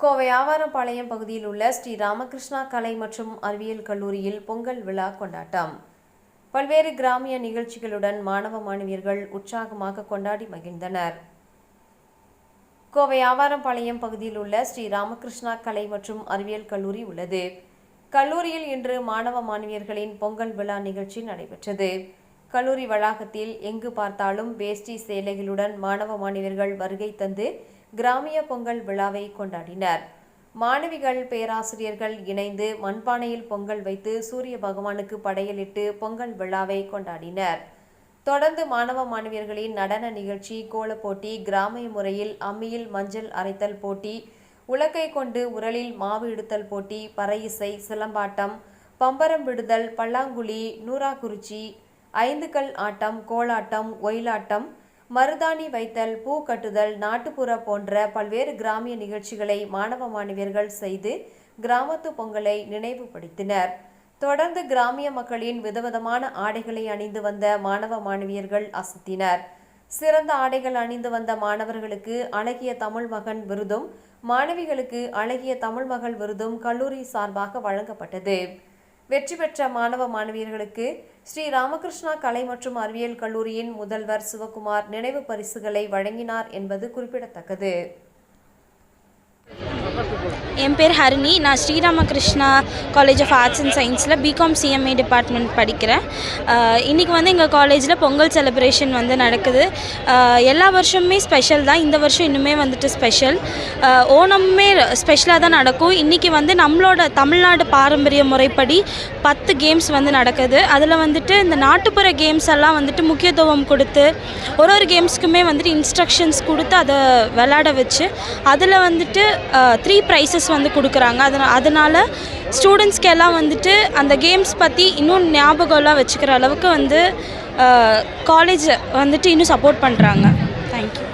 கோவை ஆவாரம்பாளையம் பகுதியில் உள்ள ஸ்ரீ ராமகிருஷ்ணா கலை மற்றும் அறிவியல் கல்லூரியில் பொங்கல் விழா கொண்டாட்டம். பல்வேறு கிராமிய நிகழ்ச்சிகளுடன் மாணவ மாணவியர்கள் உற்சாகமாக கொண்டாடி மகிழ்ந்தனர். கோவை ஆவாரம்பாளையம் பகுதியில் உள்ள ஸ்ரீ ராமகிருஷ்ணா கலை மற்றும் அறிவியல் கல்லூரி உள்ளது. கல்லூரியில் இன்று மாணவ மாணவியர்களின் பொங்கல் விழா நிகழ்ச்சி நடைபெற்றது. கல்லூரி வளாகத்தில் எங்கு பார்த்தாலும் வேஷ்டி சேலைகளுடன் மாணவ மாணவியர்கள் வருகை தந்து கிராமிய பொங்கல் விழாவை கொண்டாடினர். மாணவிகள் பேராசிரியர்கள் இணைந்து மண்பானையில் பொங்கல் வைத்து சூரிய பகவானுக்கு படையலிட்டு பொங்கல் விழாவை கொண்டாடினர். தொடர்ந்து மாணவ மாணவியர்களின் நடன நிகழ்ச்சி கோலப்போட்டி கிராமிய முறையில் அம்மியில் மஞ்சள் அரைத்தல் போட்டி உலக்கை கொண்டு உரலில் மாவு இடுத்தல் போட்டி பறையிசை சிலம்பாட்டம் பம்பரம் விடுதல் பல்லாங்குழி நூறாக்குறிச்சி ஐந்துக்கல் ஆட்டம் கோலாட்டம் ஒயிலாட்டம் மருதாணி வைத்தல் பூ கட்டுதல் நாட்டுப்புற போன்ற பல்வேறு கிராமிய நிகழ்ச்சிகளை மாணவ மாணவியர்கள் செய்து கிராமத்து பொங்கலை நினைவுபடுத்தினர் தொடர்ந்து கிராமிய மக்களின் விதவிதமான ஆடைகளை அணிந்து வந்த மாணவ மாணவியர்கள் அசத்தினர். சிறந்த ஆடைகள் அணிந்து வந்த மாணவர்களுக்கு அழகிய தமிழ் மகன் விருதும் மாணவிகளுக்கு அழகிய தமிழ் மகள் விருதும் கல்லூரி சார்பாக வழங்கப்பட்டது. வெற்றி பெற்ற மாணவ மாணவியர்களுக்கு ஸ்ரீ ராமகிருஷ்ணா கலை மற்றும் அறிவியல் கல்லூரியின் முதல்வர் சிவகுமார் நினைவு பரிசுகளை வழங்கினார் என்பது குறிப்பிடத்தக்கது. என் பேர் ஹரிணி. நான் Sri Ramakrishna college of arts and சயின்ஸில் பிகாம் சிஎம்ஏ டிபார்ட்மெண்ட் படிக்கிறேன். இன்றைக்கி வந்து எங்கள் காலேஜில் பொங்கல் செலிப்ரேஷன் வந்து நடக்குது. எல்லா வருஷமுமே ஸ்பெஷல் தான். இந்த வருஷம் இன்னுமே வந்துட்டு ஸ்பெஷல் ஓணமுமே ஸ்பெஷலாக தான் நடக்கும். இன்றைக்கி வந்து நம்மளோட தமிழ்நாடு பாரம்பரிய முறைப்படி பத்து கேம்ஸ் வந்து நடக்குது. அதில் வந்துட்டு இந்த நாட்டுப்புற கேம்ஸ் எல்லாம் வந்துட்டு முக்கியத்துவம் கொடுத்து ஒரு ஒரு கேம்ஸ்க்குமே வந்துட்டு இன்ஸ்ட்ரக்ஷன்ஸ் கொடுத்து அதை விளாட வச்சு அதில் வந்துட்டு த்ரீ ப்ரைஸஸ் வந்து கொடுக்குறாங்க. அதனால் அதனால் ஸ்டூடெண்ட்ஸ்க்கு எல்லாம் வந்துட்டு அந்த கேம்ஸ் பற்றி இன்னும் ஞாபகம்லாம் வச்சுக்கிற அளவுக்கு வந்து காலேஜ் வந்துட்டு இன்னும் சப்போர்ட் பண்ணுறாங்க தேங்க்யூ